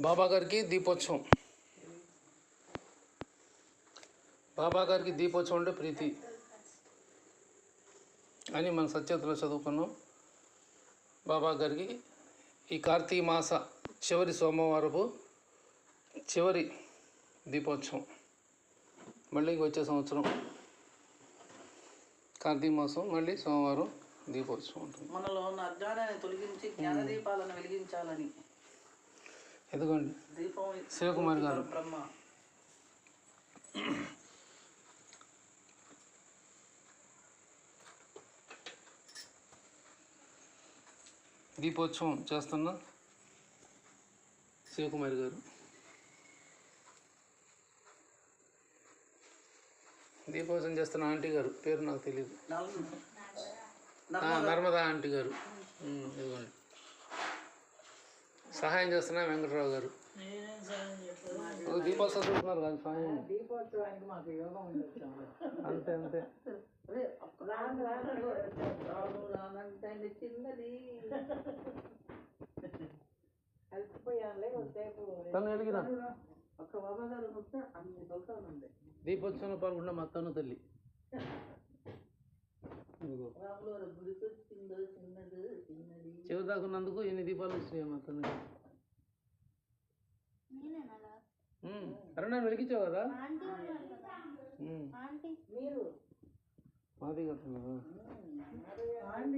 బాబా గారికి దీపోత్సవం. బాబా గారికి దీపోత్సవం అంటే ప్రీతి. అని మన సత్యతలో చదువుకున్నాం. బాబా గారికి ఈ కార్తీక మాస చివరి సోమవారపు చివరి దీపోత్సవం. మళ్ళీ వచ్చే సంవత్సరం కార్తీక మాసం మళ్ళీ సోమవారం దీపోత్సవం ఉంటుంది. మనలో ఉన్న అజ్ఞానాన్ని తొలగించి జ్ఞానదీపాలను వెలిగించాలని ఎందుకండి దీపం శివకుమార్ గారు. దీపోత్సవం చేస్తున్న శివకుమార్ గారు. దీపోత్సవం చేస్తున్న ఆంటీ గారు. పేరు నాకు తెలియదు నర్మదా ఆంటీ గారు. ఇదిగోండి. సహాయం చేస్తున్న వెంకటరావు గారు. దీపోత్సవం చూస్తున్నారు కదా సహాయం దీపోత్సవానికి మాకు యోగం అంతే అంతే. చిన్నది. తను ఒక్క గారు వస్తే అన్ని దీపోత్సవంలో పాల్గొన్న మా తను తల్లి. గుడికి వచ్చిందో చిన్నది చివరి దాకున్నందుకు ఎన్ని దీపాలు వచ్చినాయి మా అరే నేను వెలిగించావు కదా? మాది కట్టున్నా ఆంటీ ఇంకోటి